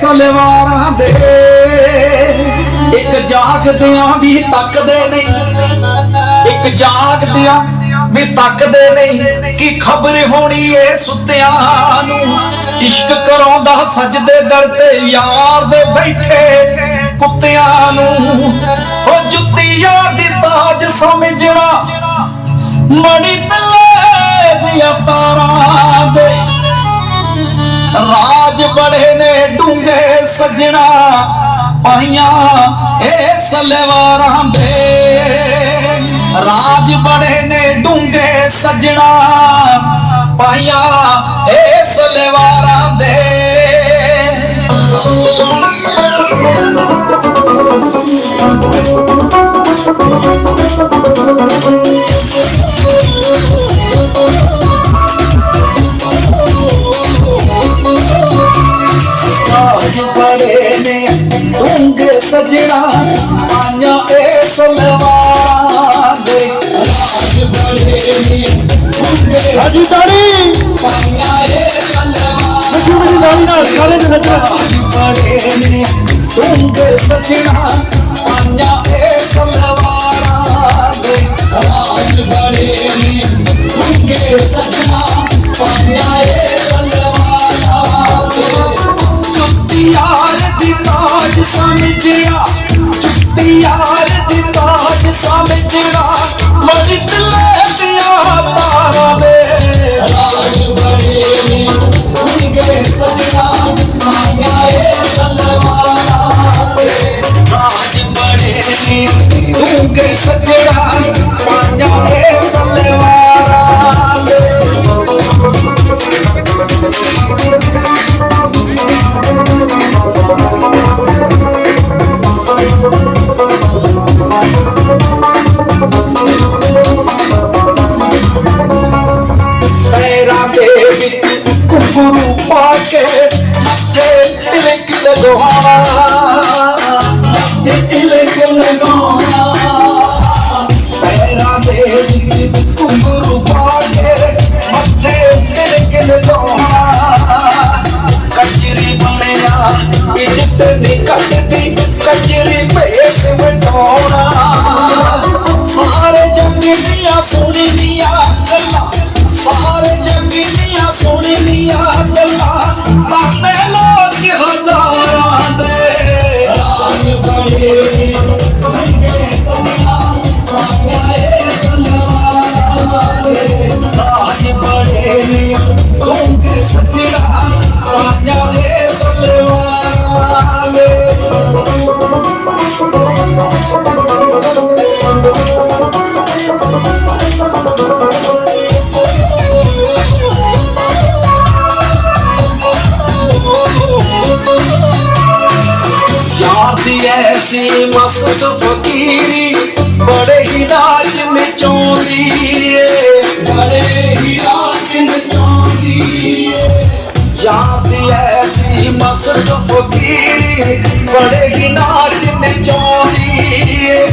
ਸਲਵਾਰਾਂ ਦੇ ਇੱਕ ਜਾਗਦਿਆਂ ਵੀ ਤੱਕਦੇ ਨਹੀਂ। ਇੱਕ ਜਾਗਦਿਆਂ ਵੀ ਤੱਕਦੇ ਨਹੀਂ ਕਿ ਖਬਰ ਹੋਣੀ ਏ ਸੁੱਤਿਆਂ ਨੂੰ। ਇਸ਼ਕ ਕਰਾਉਂਦਾ ਸਜਦੇ ਦਰ ਤੇ ਯਾਰ ਦੇ ਬੈਠੇ ਕੁੱਤਿਆਂ ਨੂੰ। ਉਹ ਜੁੱਤੀਆਂ ਦੀ ਤਾਜ ਸਮਝਣਾ ਮੜੀ ਤਲੇ ਦੀਆਂ ਤਾਰਾਂ ਦੇ ਰਾਜ ਬੜੇ ਨੇ ਡੂੰਗੇ ਸੱਜਣਾ ਪਾਈਆਂ ਇਹ ਸਲਵਾਰਾਂ ਦੇ। ਰਾਜ ਬੜੇ ਨੇ ਡੂੰਗੇ ਸੱਜਣਾ ਪਾਈਆਂ ਇਹ ਸਲਵਾਰਾਂ ਦੇ। ਰਾਜ ਬੱਚੂ ਮੇਰੀ ਨਾਲ ਨਾਲ ਕਾਲੇ ਦੇ ਨੱਚਣਾ ਰਾਜ ਬੜੇ ਨੇ ਡੂੰਗੇ ਸੱਜਣਾ ਪਾਈਆਂ ਇਹ ਸਲਵਾਰਾਂ ਦੇ ਰਾਜ ਬੜੇ ਨੇ ਡੂੰਗੇ ਸੱਜਣਾ ਪਾਈਆਂ ਇਹ ਦੀ ਤਾਜ ਸਮਝਿਆ ਜੁੱਤੀ ਯਾਰ ਦੀ ਤਾਜ ਸਮਝਿਆ ਕੇ ਨੱਚੇ ਤਿਲਕ ਲਗਾਉਣਾ ਫਕੀਰੀ ਬੜੇ ਹੀ ਨਾਚ ਨਚਾਉਂਦੀ ਏ। ਬੜੇ ਹੀ ਨਾਚ ਨਚਾਉਂਦੀ ਏ। ਯਾਰ ਦੀ ਐਸੀ ਮਸਤ ਫਕੀਰੀ ਬੜੇ ਹੀ ਨਾਚ ਨਚਾਉਂਦੀ ਏ।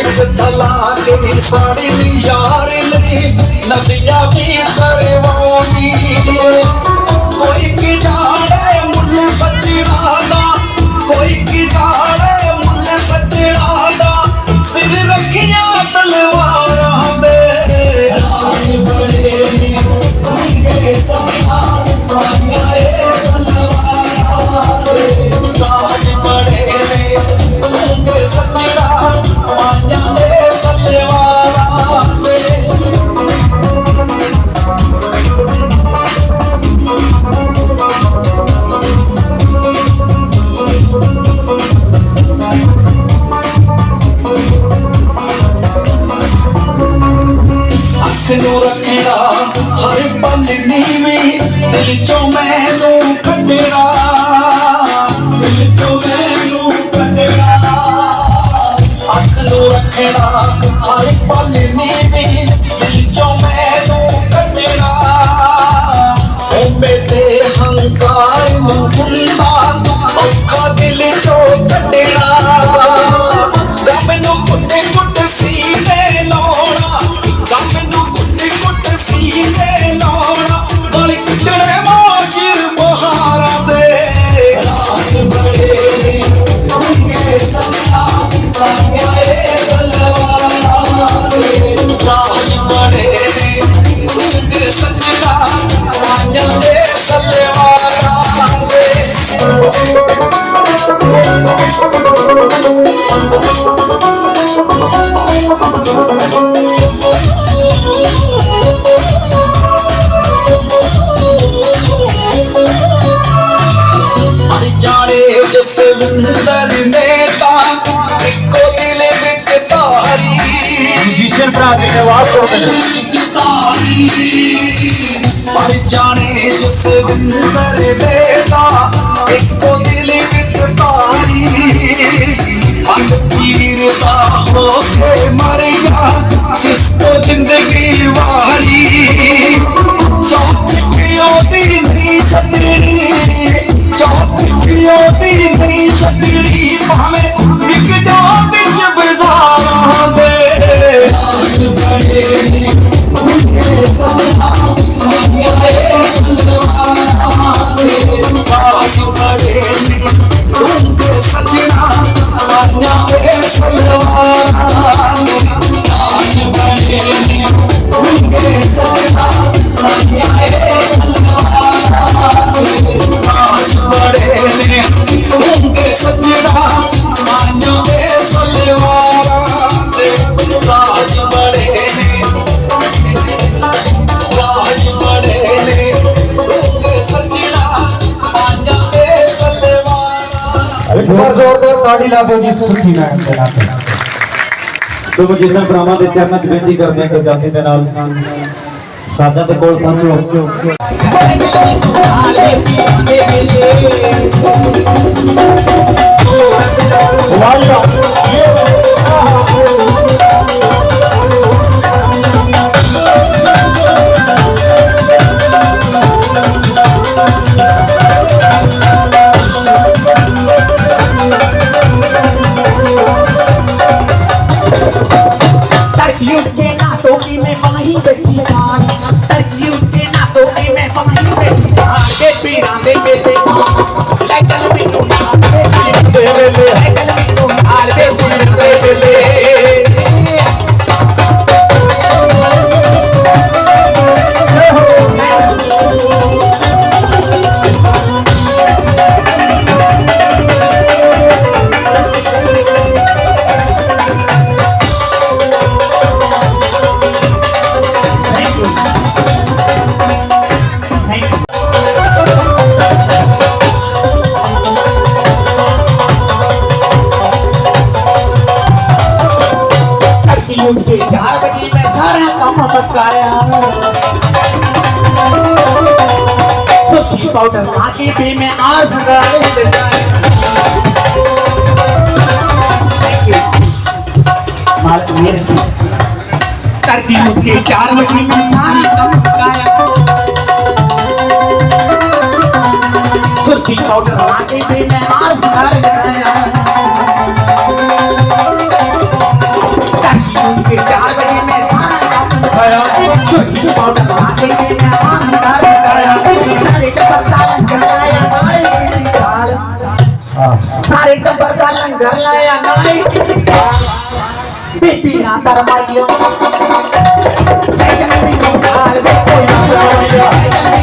ਇੱਕ ਥਲਾ ਕੇ ਸਾੜੀ ਨੀ ਨੂੰ ਹਰ ਪਲ ਨੀਵੀਂ ਦਿਲ ਚੋਂ ਮੈਨੂੰ ਜਸਵਿੰਦਰ ਨੇ ਤਾਂ ਇੱਕੋ ਦਿਲ ਵਿੱਚ ਧਾਰੀ ਮਿਊਜ਼ੀਸ਼ੀਅਨ ਭਰਾ ਦੀ ਆਵਾਜ਼ ਸੁਣਦੇ ਮਰ ਜਾਣੇ ਇੱਕੋ ਤਾੜੀ ਲਾ ਦਿਓ ਜੀ ਸੁਖੀ ਮੈਡਮ ਦੇ ਨਾਂ ਤੇ ਸੋ ਮਿਊਜ਼ੀਸ਼ੀਅਨ ਭਰਾਵਾਂ ਦੇ ਚਰਨਾਂ 'ਚ ਬੇਨਤੀ ਕਰਦੇ ਹਾਂ ਕਿ ਜਾਤੀ ਦੇ ਨਾਲ ਸਾਜ਼ਾਂ ਦੇ ਕੋਲ ਪਹੁੰਚੋ। पाउडर आगे भी मैं आ सका तरतीब के चार बजे सुर्खी पाउडर आगे पे मैं आ सका के चार बजे में सारा काम सुर्खी पाउडर आगे पे मैं आज सका सारे टब्बर का लंगर लाया नाई की निकाल सारे टब्बर का लंगर लाया नाई की निकाल बेटी ना तरमाइयो मैं जन्मी निकाल बे कोई ना तरमाइयो मैं जन्मी